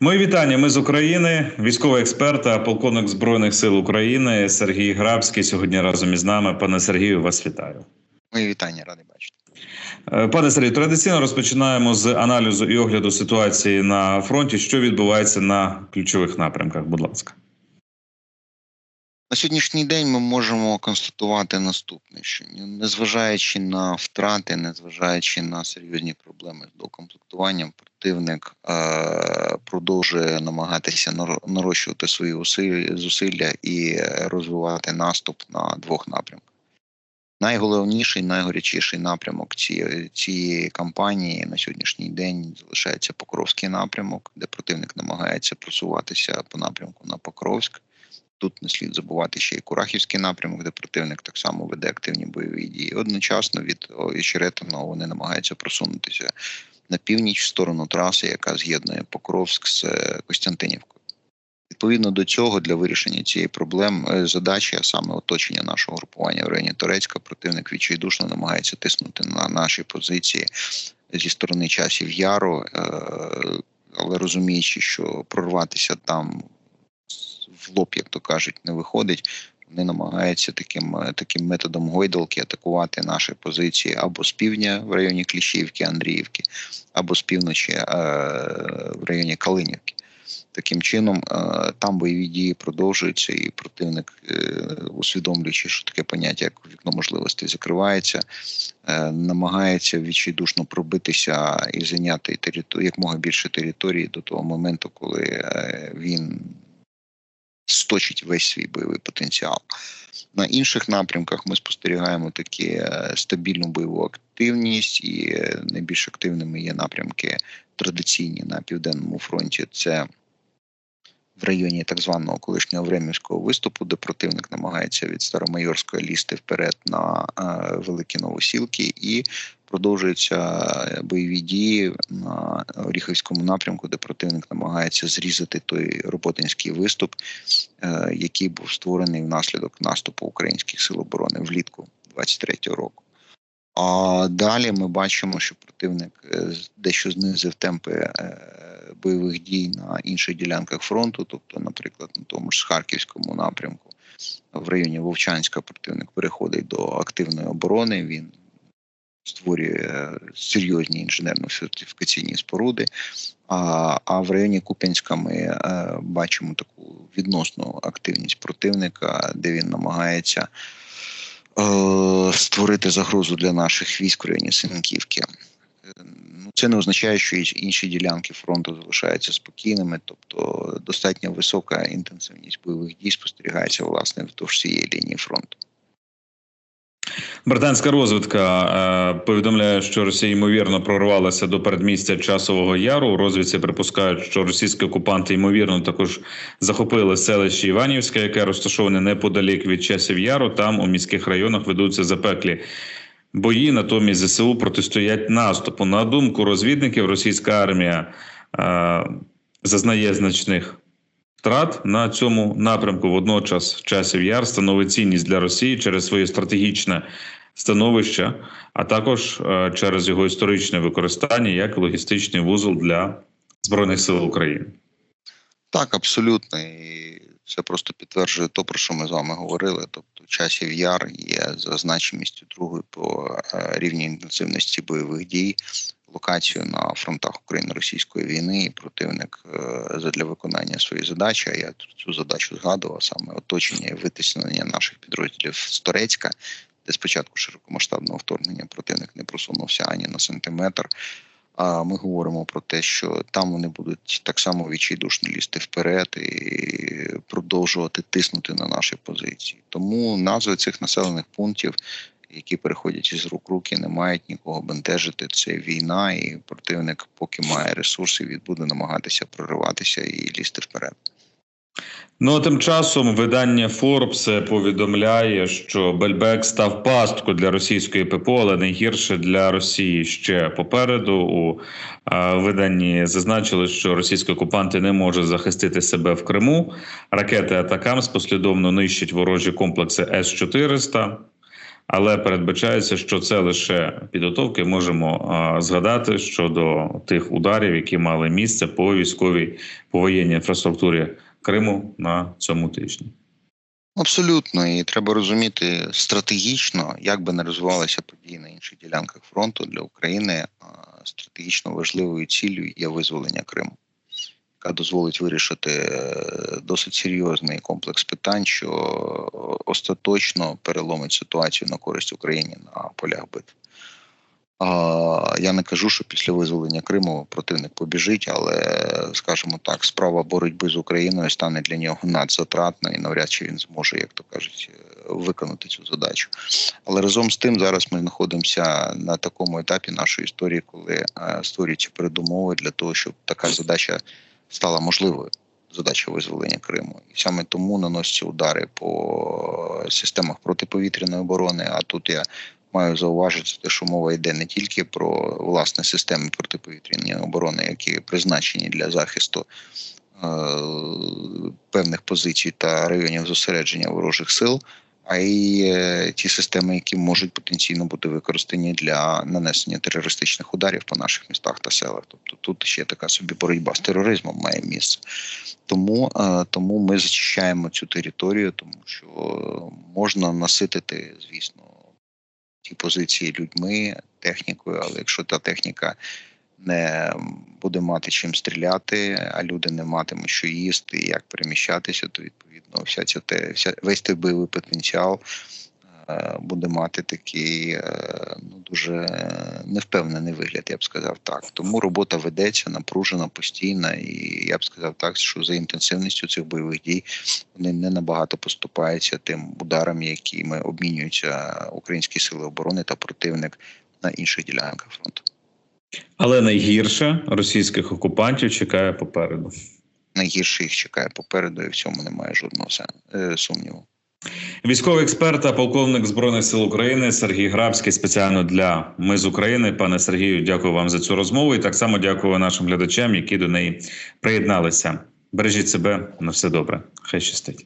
Мої вітання. Ми з України, військовий експерт та полковник збройних сил України Сергій Грабський. Сьогодні разом із нами. Пане Сергію, вас вітаю. Мої вітання, радий бачити. Е, пане Сергію, традиційно розпочинаємо з аналізу і огляду ситуації на фронті. Що відбувається на ключових напрямках? Будь ласка. На сьогоднішній день ми можемо констатувати наступне: що незважаючи на втрати, незважаючи на серйозні проблеми з докомплектуванням, противник е- продовжує намагатися нарощувати свої зусилля і розвивати наступ на двох напрямках. Найголовніший, найгарячіший напрямок цієї цієї кампанії на сьогоднішній день залишається Покровський напрямок, де противник намагається просуватися по напрямку на Покровськ. Тут не слід забувати ще й Курахівський напрямок, де противник так само веде активні бойові дії. Одночасно від Очеретина вони намагаються просунутися на північ в сторону траси, яка з'єднує Покровськ з е, Костянтинівкою. Відповідно до цього, для вирішення цієї проблеми задачі, а саме оточення нашого групування в районі Турецька, противник відчайдушно намагається тиснути на наші позиції зі сторони часів яру, е, але розуміючи, що прорватися там в лоб, як то кажуть, не виходить. Вони намагаються таким таким методом гойдалки атакувати наші позиції або з півдня в районі Кліщівки, Андріївки, або з півночі е, в районі Калинівки. Таким чином, е, там бойові дії продовжуються, і противник, е, усвідомлюючи, що таке поняття, як вікно можливостей закривається, е, намагається відчайдушно пробитися і зайняти територію якмога більше території до того моменту, коли він сточить весь свій бойовий потенціал. На інших напрямках ми спостерігаємо такі е, стабільну бойову активність, і е, найбільш активними є напрямки традиційні на південному фронті. Це в районі так званого колишнього времівського виступу, де противник намагається від Старомайорської лізти вперед на е, великі новосілки, і продовжуються бойові дії на Оріховському напрямку, де противник намагається зрізати той роботинський виступ, який був створений внаслідок наступу українських сил оборони влітку 23-го року. А далі ми бачимо, що противник е, дещо знизив темпи е, бойових дій на інших ділянках фронту, тобто, наприклад, на тому ж Харківському напрямку, в районі Вовчанська противник переходить до активної оборони. Він створює серйозні інженерно-фортифікаційні споруди. А а в районі Куп'янська ми е, бачимо таку відносну активність противника, де він намагається е, створити загрозу для наших військ в районі Синківки. Ну, Це не означає, що інші ділянки фронту залишаються спокійними, тобто достатньо висока інтенсивність бойових дій спостерігається власне вздовж цієї лінії фронту. Британська розвідка е, повідомляє, що Росія ймовірно прорвалася до передмістя часового яру. Розвідці припускають, що російські окупанти ймовірно також захопили селище Іванівське, яке розташоване неподалік від часів яру. Там у міських районах ведуться запеклі бої. Натомість ЗСУ протистоять наступу. На думку розвідників, російська армія е, зазнає значних втрат на цьому напрямку. Водночас часів яр становить цінність для Росії через своє стратегічне становище, а також е, через його історичне використання як логістичний вузол для збройних сил України. Так, абсолютно. І це просто підтверджує то, про що ми з вами говорили. Тобто, часів яр є за значимістю другої по е, рівні інтенсивності бойових дій локацію на фронтах України-російської війни, і противник е, для виконання своєї задачі. а Я цю задачу згадував саме оточення і витиснення наших підрозділів з Торецька, де спочатку широкомасштабного вторгнення противник не просунувся ані на сантиметр. А ми говоримо про те, що там вони будуть так само відчайдушно лізти вперед і продовжувати тиснути на наші позиції. Тому назви цих населених пунктів які переходять із рук руки, не мають нікого бентежити. Це війна, і противник, поки має ресурси, він буде намагатися прориватися і лізти вперед. Ну а тим часом видання Forbes повідомляє, що Бельбек став пасткою для російської ППО, але найгірше для Росії ще попереду. У виданні зазначили, що російські окупанти не можуть захистити себе в Криму. Ракети Атакамс послідовно нищать ворожі комплекси С 400 Але передбачається, що це лише підготовки. Можемо згадати щодо тих ударів, які мали місце по військовій по воєнній інфраструктурі Криму на цьому тижні. Абсолютно, і треба розуміти стратегічно, як би не розвивалися події на інших ділянках фронту для України. Стратегічно важливою ціллю є визволення Криму, яка дозволить вирішити е, досить серйозний комплекс питань, що остаточно переломить ситуацію на користь Україні на полях битв. Я не кажу, що після визволення Криму противник побіжить, але скажімо так, справа боротьби з Україною стане для нього надзатратною і навряд чи він зможе, як то кажуть, е, виконати цю задачу. Але разом з тим, зараз ми знаходимося на такому етапі нашої історії, коли е, створюються передумови для того, щоб така задача стала можливою. Задача визволення Криму, і саме тому наносяться удари по системах протиповітряної оборони. А тут я маю зауважити, що мова йде не тільки про власне системи протиповітряної оборони, які призначені для захисту е, певних позицій та районів зосередження ворожих сил, а й е, ті системи, які можуть потенційно бути використані для нанесення терористичних ударів по наших містах та селах. Тобто тут ще така собі боротьба з тероризмом має місце. Тому, е, тому ми зачищаємо цю територію, тому що можна наситити, звісно, ті позиції людьми, технікою, але якщо та техніка не буде мати чим стріляти, а люди не матимуть що їсти і як переміщатися, то відповідно вся ця те, вся весь той бойовий потенціал е, буде мати такий е, ну дуже невпевнений вигляд, я б сказав так. Тому робота ведеться напружена, постійна, і я б сказав так, що за інтенсивністю цих бойових дій вони не набагато поступаються тим ударам, якими обмінюються українські сили оборони та противник на інших ділянках фронту. Але найгірше російських окупантів чекає попереду. Найгірше їх чекає попереду, і в цьому немає жодного е, сумніву. Військовий експерт та полковник збройних сил України Сергій Грабський спеціально для ми з України. Пане Сергію, дякую вам за цю розмову. І так само дякую нашим глядачам, які до неї приєдналися. Бережіть себе на все добре. Хай щастить.